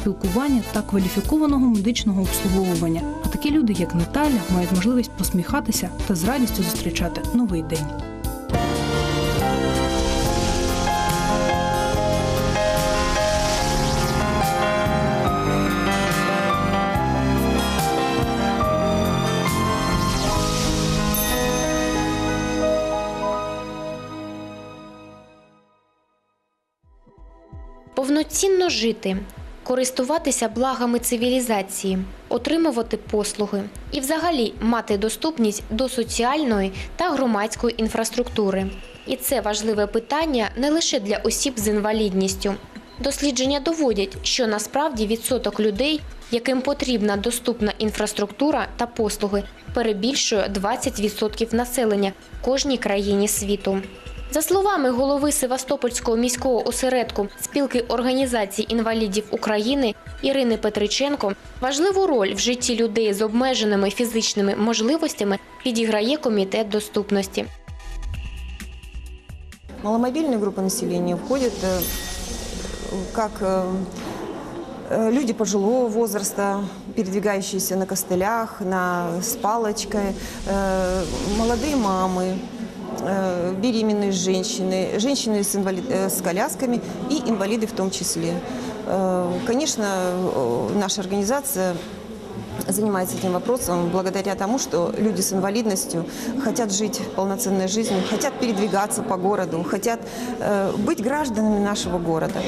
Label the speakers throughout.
Speaker 1: спілкування та кваліфікованого медичного обслуговування. А такі люди, як Наталя, мають можливість посміхатися та з радістю зустрічати новий день.
Speaker 2: Повноцінно жити, користуватися благами цивілізації, отримувати послуги і взагалі мати доступність до соціальної та громадської інфраструктури. І це важливе питання не лише для осіб з інвалідністю. Дослідження доводять, що насправді відсоток людей, яким потрібна доступна інфраструктура та послуги, перебільшує 20% населення в кожній країні світу. За словами голови Севастопольського міського осередку спілки організацій інвалідів України Ірини Петриченко, важливу роль в житті людей з обмеженими фізичними можливостями відіграє комітет доступності.
Speaker 3: Маломобильные группы населения входят э, как э, э, люди пожилого возраста, передвигающиеся на костылях, на, с палочкой, э, молодые мамы, э, беременные женщины, женщины с, инвалид- э, с колясками и инвалиды в том числе. Э, Конечно, э, наша организация занимается этим вопросом благодаря тому, что люди с инвалидностью хотят жить полноценной жизнью, хотят передвигаться по городу, хотят э, быть гражданами нашего города.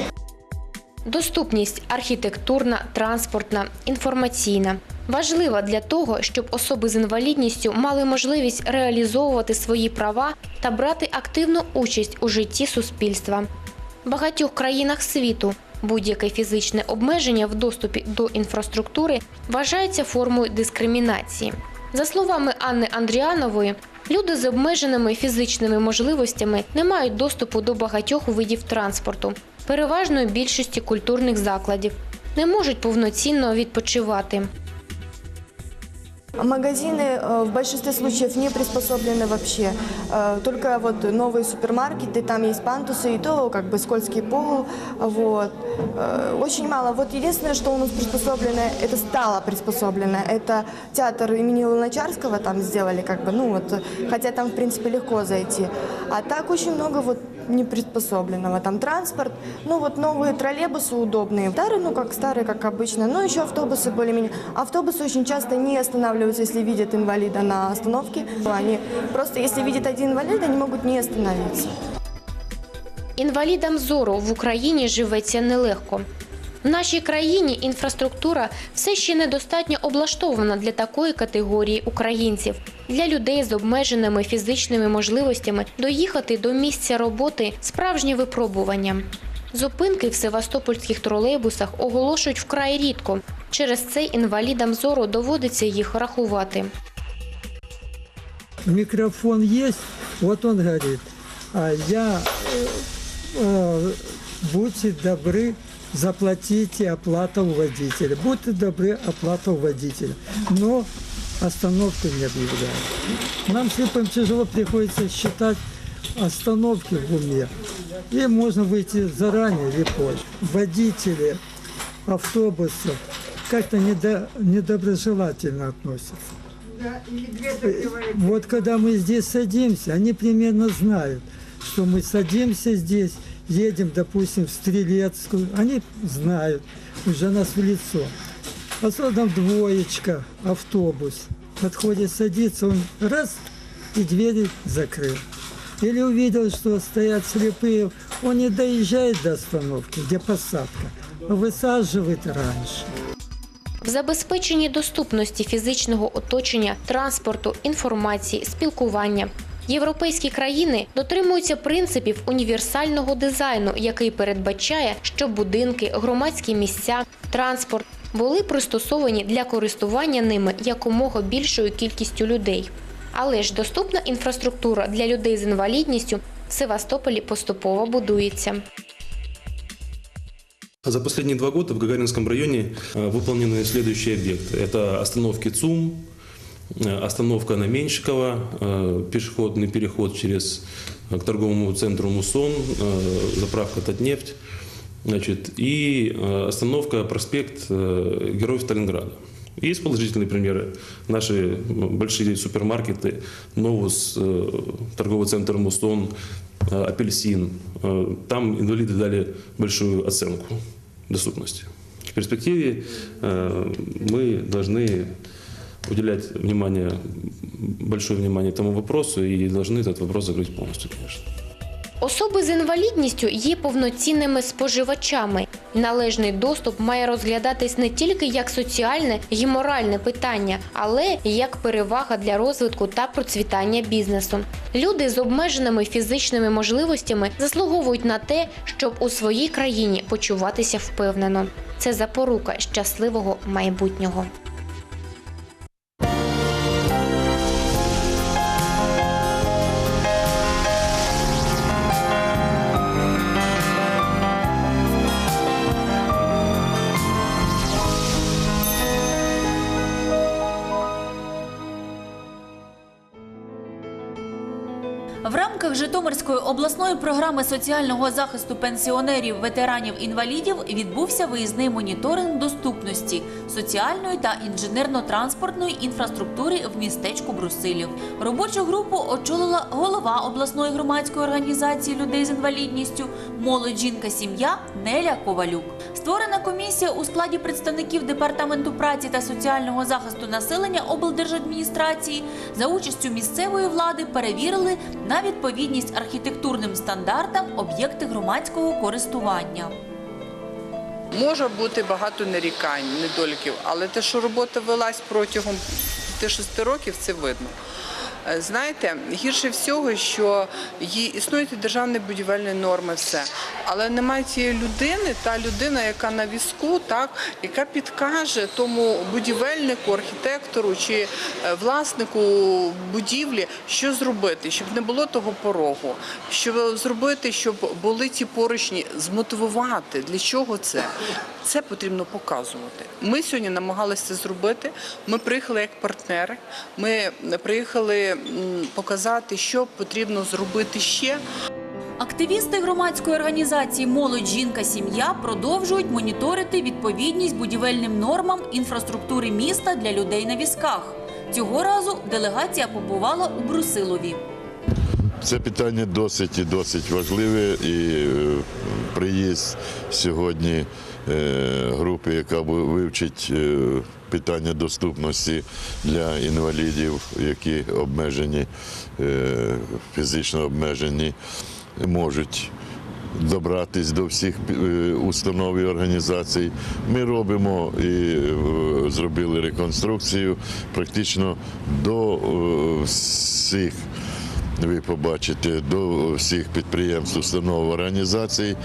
Speaker 2: Доступність архітектурна, транспортна, інформаційна важлива для того, щоб особи з інвалідністю мали можливість реалізовувати свої права та брати активну участь у житті суспільства. В багатьох країнах світу будь-яке фізичне обмеження в доступі до інфраструктури вважається формою дискримінації. За словами Анни Андріанової, люди з обмеженими фізичними можливостями не мають доступу до багатьох видів транспорту, переважної більшості культурних закладів, не можуть повноцінно відпочивати.
Speaker 4: Магазины э, в большинстве случаев не приспособлены вообще. Э, Только вот новые супермаркеты, там есть пантусы, и то как бы скользкий пол. Вот. Э, Очень мало. Вот единственное, что у нас приспособлено, это стало приспособлено. Это театр имени Луначарского там сделали, как бы, ну вот, хотя там, в принципе, легко зайти. А так очень много вот не приспособленного. Там транспорт, ну вот новые троллейбусы удобные. Старые, ну как старые, как обычно. Но еще автобусы более-менее. Автобусы очень часто не останавливаются, если видят инвалида на остановке. Они просто, если видят один инвалид, они могут не остановиться.
Speaker 2: Інвалідам зору в Україні живеться нелегко. В нашій країні інфраструктура все ще недостатньо облаштована для такої категорії українців. Для людей з обмеженими фізичними можливостями доїхати до місця роботи справжнє випробування. Зупинки в севастопольських тролейбусах оголошують вкрай рідко. Через це інвалідам зору доводиться їх рахувати.
Speaker 5: микрофон есть, вот он говорит, а я, э, э, будьте добры, заплатите оплату у водителя. Будьте добры, оплата у водителя. Но остановку не объявляют. Нам слепым тяжело приходится считать остановки в уме. И можно выйти заранее или позже. Водители автобусов как-то недо- недоброжелательно относятся. Вот когда мы здесь садимся, они примерно знают, что мы садимся здесь, едем, допустим, в Стрелецкую. Они знают уже нас в лицо. Особенно двоечка, автобус. Подходит, садится, он раз, и двери закрыл. Или увидел, что стоят слепые, он не доезжает до остановки, где посадка, а высаживает раньше.
Speaker 2: В забезпеченні доступності фізичного оточення, транспорту, інформації, спілкування. Європейські країни дотримуються принципів універсального дизайну, який передбачає, що будинки, громадські місця, транспорт були пристосовані для користування ними якомога більшою кількістю людей. Але ж доступна інфраструктура для людей з інвалідністю в Севастополі поступово будується.
Speaker 6: За последние два года в Гагаринском районе э, выполнены следующие объекты. Это остановки ЦУМ, э, остановка на Меньшикова, э, пешеходный переход через э, к торговому центру Мусон, э, заправка Татнефть, Значит, и э, остановка проспект э, Героев Сталинграда. Есть положительные примеры. Наши большие супермаркеты, Новус, э, торговый центр Мустон, э, Апельсин. Э, Там инвалиды дали большую оценку доступности. В перспективе э, мы должны уделять внимание, большое внимание этому вопросу и должны этот вопрос закрыть полностью, конечно.
Speaker 2: Особи з інвалідністю є повноцінними споживачами. Належний доступ має розглядатись не тільки як соціальне і моральне питання, але й як перевага для розвитку та процвітання бізнесу. Люди з обмеженими фізичними можливостями заслуговують на те, щоб у своїй країні почуватися впевнено. Це запорука щасливого майбутнього.
Speaker 7: В рамках Житомирської обласної програми соціального захисту пенсіонерів, ветеранів інвалідів відбувся виїзний моніторинг доступності соціальної та інженерно-транспортної інфраструктури в містечку Брусилів. Робочу групу очолила голова обласної громадської організації людей з інвалідністю Молодь жінка сім'я Неля Ковалюк. Створена комісія у складі представників департаменту праці та соціального захисту населення облдержадміністрації за участю місцевої влади перевірили на відповідність архітектурним стандартам об'єкти громадського користування.
Speaker 8: Може бути багато нарікань, недоліків, але те, що робота велась протягом 5-6 років, це видно. Е, Знаєте, гірше всього, що є, існують державні будівельні норми, все. Але немає цієї людини, та людина, яка на візку, так, яка підкаже тому будівельнику, архітектору чи е, власнику будівлі, що зробити, щоб не було того порогу, що зробити, щоб були ці поручні, змотивувати. Для чого це? Це потрібно показувати. Ми сьогодні намагалися це зробити. Ми приїхали як партнери. Ми приїхали показати, що потрібно зробити ще.
Speaker 7: Активісти громадської організації Молодь жінка сім'я продовжують моніторити відповідність будівельним нормам інфраструктури міста для людей на візках. Цього разу делегація побувала у Брусилові.
Speaker 9: Це питання досить і досить важливе і е, приїзд сьогодні групи, яка вивчить е, питання доступності для інвалідів, які обмежені, е, фізично обмежені, можуть добратись до всіх е, установ і організацій. Ми робимо і е, зробили реконструкцію практично до е, всіх ви побачите до всіх підприємств, установ, організацій.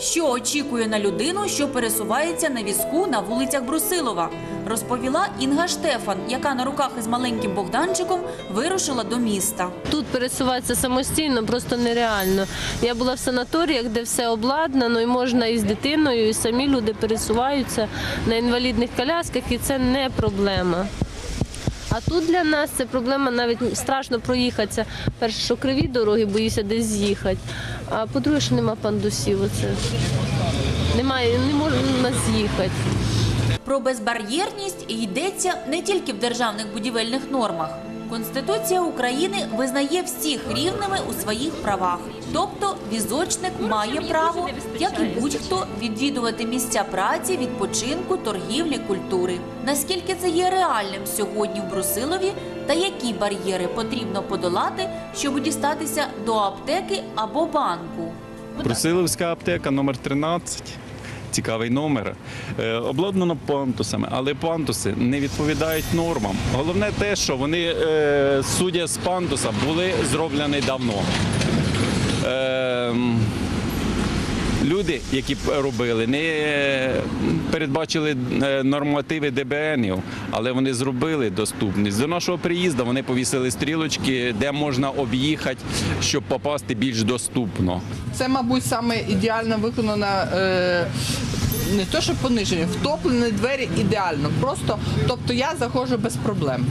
Speaker 7: Що очікує на людину, що пересувається на візку на вулицях Брусилова, розповіла Інга Штефан, яка на руках із маленьким Богданчиком вирушила до міста.
Speaker 10: Тут пересуватися самостійно просто нереально. Я була в санаторіях, де все обладнано, і можна і з дитиною, і самі люди пересуваються на інвалідних колясках, і це не проблема. А тут для нас це проблема навіть страшно проїхатися. Перше, що криві дороги, боюся десь з'їхати. А по-друге, що нема пандусів. Оце. Немає, не можна з'їхати.
Speaker 7: Про безбар'єрність йдеться не тільки в державних будівельних нормах. Конституція України визнає всіх рівними у своїх правах. Тобто візочник має право, як і будь-хто, відвідувати місця праці, відпочинку, торгівлі, культури. Наскільки це є реальним сьогодні в Брусилові, та які бар'єри потрібно подолати, щоб дістатися до аптеки або банку?
Speaker 11: Брусиловська аптека номер 13. Цікавий номер. Е, Обладнано пантусами, але пантуси не відповідають нормам. Головне те, що вони, е, судя з пантуса, були зроблені давно. Ем, Люди, які робили, не передбачили е, нормативи ДБНів, але вони зробили доступність. До нашого приїзду вони повісили стрілочки, де можна об'їхати, щоб попасти більш доступно.
Speaker 8: Це, мабуть, саме ідеально виконана. Е... Не то, що пониження, втоплені двері ідеально. Просто, тобто я заходжу без проблем.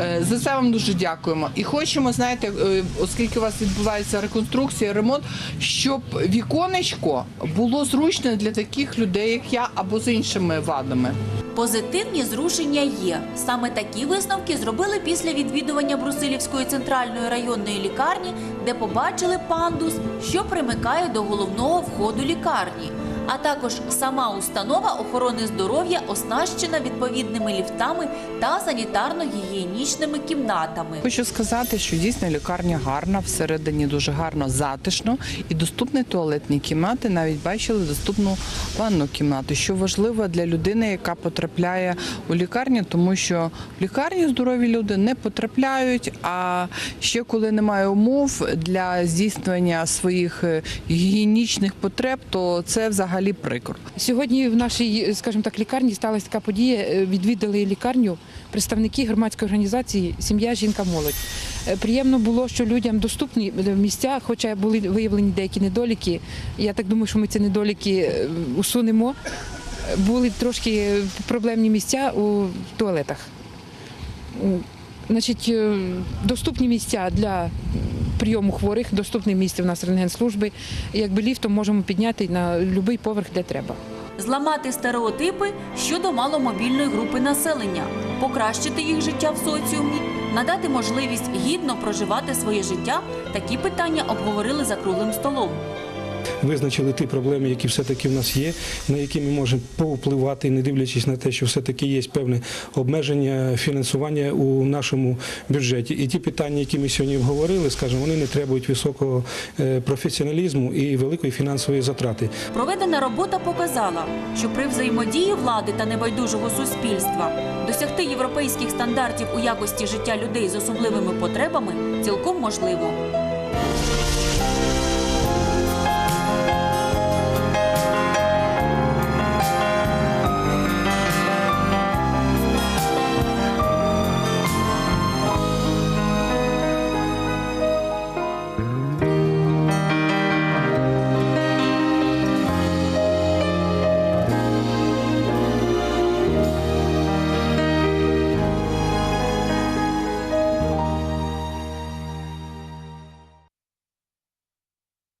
Speaker 8: Е, За це вам дуже дякуємо. І хочемо, знаєте, е, оскільки у вас відбувається реконструкція, ремонт, щоб віконечко було зручне для таких людей, як я, або з іншими вадами.
Speaker 7: Позитивні зрушення є. Саме такі висновки зробили після відвідування Брусилівської центральної районної лікарні, де побачили пандус, що примикає до головного входу лікарні. А також сама установа охорони здоров'я оснащена відповідними ліфтами та санітарно-гігієнічними кімнатами.
Speaker 8: Хочу сказати, що дійсно лікарня гарна, всередині дуже гарно, затишно і доступні туалетні кімнати. Навіть бачили доступну ванну кімнату, що важливо для людини, яка потрапляє у лікарню, тому що в лікарню здорові люди не потрапляють. А ще коли немає умов для здійснення своїх е, гігієнічних потреб, то це взагалі прикро.
Speaker 12: Сьогодні в нашій, скажімо так, лікарні сталася така подія. Е, Відвідали лікарню представники громадської організації Сім'я, жінка, молодь. Е, Приємно було, що людям доступні е, місця, хоча були виявлені деякі недоліки. Я так думаю, що ми ці недоліки усунемо. Були трошки проблемні місця у туалетах. Значить, е, доступні місця для прийому хворих, доступне місце в нас рентгенслужби. Якби ліфтом можемо підняти на будь-який поверх, де треба.
Speaker 7: Зламати стереотипи щодо маломобільної групи населення, покращити їх життя в соціумі, надати можливість гідно проживати своє життя. Такі питання обговорили за круглим столом.
Speaker 13: Визначили ті проблеми, які все-таки в нас є, на які ми можемо повпливати, не дивлячись на те, що все-таки є певне обмеження фінансування у нашому бюджеті. І ті питання, які ми сьогодні обговорили, скажімо, вони не требують високого е, професіоналізму і великої фінансової затрати.
Speaker 7: Проведена робота показала, що при взаємодії влади та небайдужого суспільства досягти європейських стандартів у якості життя людей з особливими потребами цілком можливо.